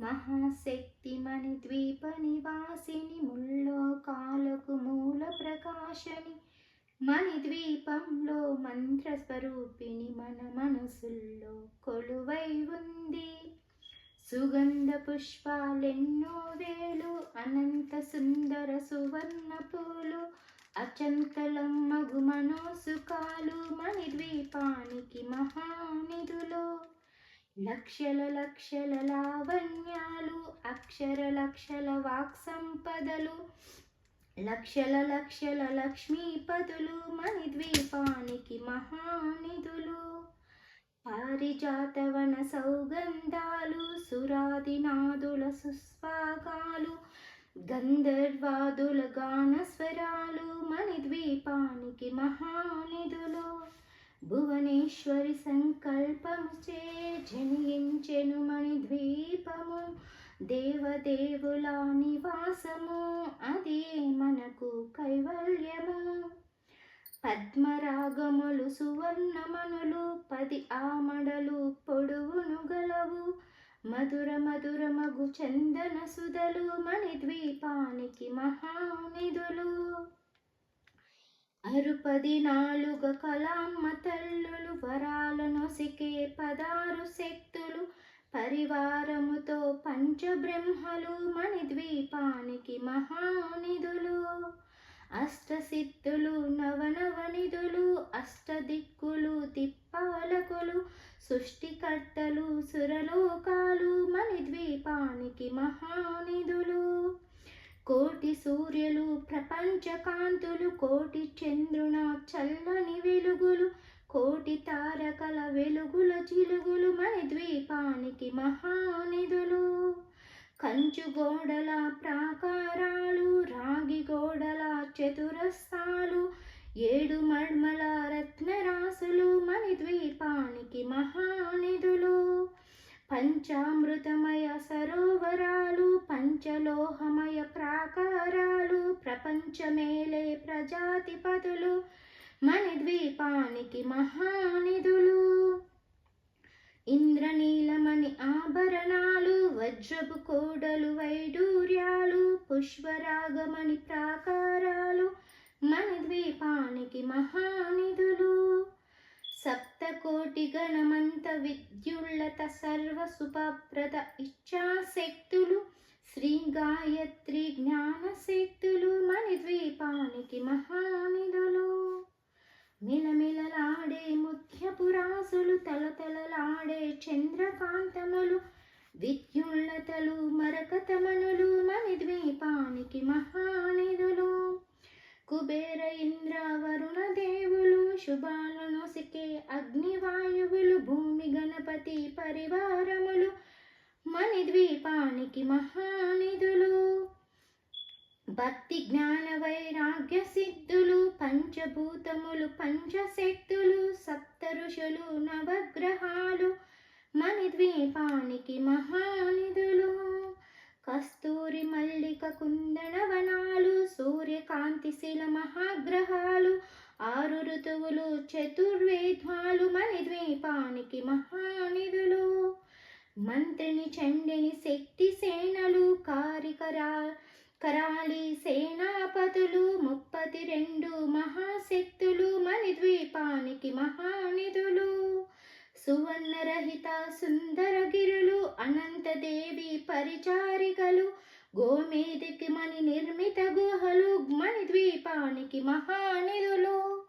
మహాశక్తిమణి ద్వీప నివాసిని ముల్లోకాలకు మూల ప్రకాశని. మణి ద్వీపంలో మంత్ర స్వరూపిణి మన మనసుల్లో కొలువై ఉంది. సుగంధ పుష్పాలెన్నో వేలు అనంత సుందర సువర్ణ పూలు అచంతలం మగు మనోసుకాలు మణి ద్వీపానికి మహానిధులు. లక్షల లక్షల లావణ్య అక్షర లక్షల వాక్ సంపదలు లక్షల లక్షల లక్ష్మీపదులు మణి ద్వీపానికి మహానిధులు పారిజాతవన సౌగంధాలు సురాదినాదుల సుస్వాగాలు గంధర్వాదుల గానస్వరాలు మణి ద్వీపానికి మహానిధులు భువనేశ్వరి సంకల్పము చే జనించెను మణి ద్వీపము దేవదేవుల నివాసము అదే మనకు కైవల్యము. పద్మరాగములు సువర్ణమణులు పది ఆమడలు పొడువును గలవు. మధుర మధుర మగు చందన సుధలు మణి ద్వీపానికి మహానిధులు. అరుపది నాలుగ కలామ్మ తల్లులు వరాలను సికే పదారు శక్తి పరివారముతో పంచబ్రహ్మలు మణి ద్వీపానికి మహానిధులు. అష్టసిద్ధులు నవనవనిధులు అష్టదిక్కులు తిప్పాలకులు సృష్టికర్తలు సురలోకాలు మణి ద్వీపానికి మహానిధులు. కోటి సూర్యులు ప్రపంచ కాంతులు కోటి చంద్రున చల్లని వెలుగులు కోటి తారకల వెలుగుల చిలుగులు మణి ద్వీపానికి మహానిధులు. కంచు గోడల ప్రాకారాలు రాగి గోడల చతురస్రాలు ఏడు మర్మల రత్నరాసులు మణి ద్వీపానికి మహానిధులు. పంచామృతమయ సరోవరాలు పంచలోహమయ ప్రాకారాలు ప్రపంచమేలే ప్రజాతిపతులు మణి ద్వీపానికి మహానిధులు. ఇంద్రనీలమణి ఆభరణాలు వజ్రపు కోడలు వైడూర్యాలు పుష్పరాగమణి ప్రాకారాలు మణి ద్వీపానికి మహానిధులు. సప్తకోటి గణమంత విద్యుల్లత సర్వ సుభప్రద ఇచ్ఛాశక్తులు శ్రీ గాయత్రి జ్ఞానశక్తులు మణి ద్వీపానికి మహా ముఖ్యపురాసులు తలతలలాడే చంద్రకాంతములు విద్యుల్లతలు మరకతమనులు మణి ద్వీపానికి మహానిధులు. కుబేర ఇంద్ర వరుణ దేవులు శుభాలను సికే అగ్నివాయువులు భూమి గణపతి పరివారములు మణి ద్వీపానికి మహానిధులు. భక్తి జ్ఞాన వైరాగ్య సిద్ధులు పంచభూతములు పంచశక్తులు సప్త ఋషులు నవగ్రహాలు మని ద్వీపానికి మహానిధులు. కస్తూరి మల్లిక కుందన వనాలు సూర్యకాంతి శిల మహాగ్రహాలు ఆరు ఋతువులు చతుర్వేద్వాలు మని ద్వీపానికి మహానిధులు. మంత్రిని చండిని శక్తి సేనలు కారికరా కరాళి సేనాపతులు ముప్పది రెండు మహాశక్తులు మణి ద్వీపానికి మహా సువర్ణరహిత సుందరగిరులు అనంతదేవి పరిచారికలు గోమేదికి మణి నిర్మిత గుహలు మణి ద్వీపానికి మహానిధులు.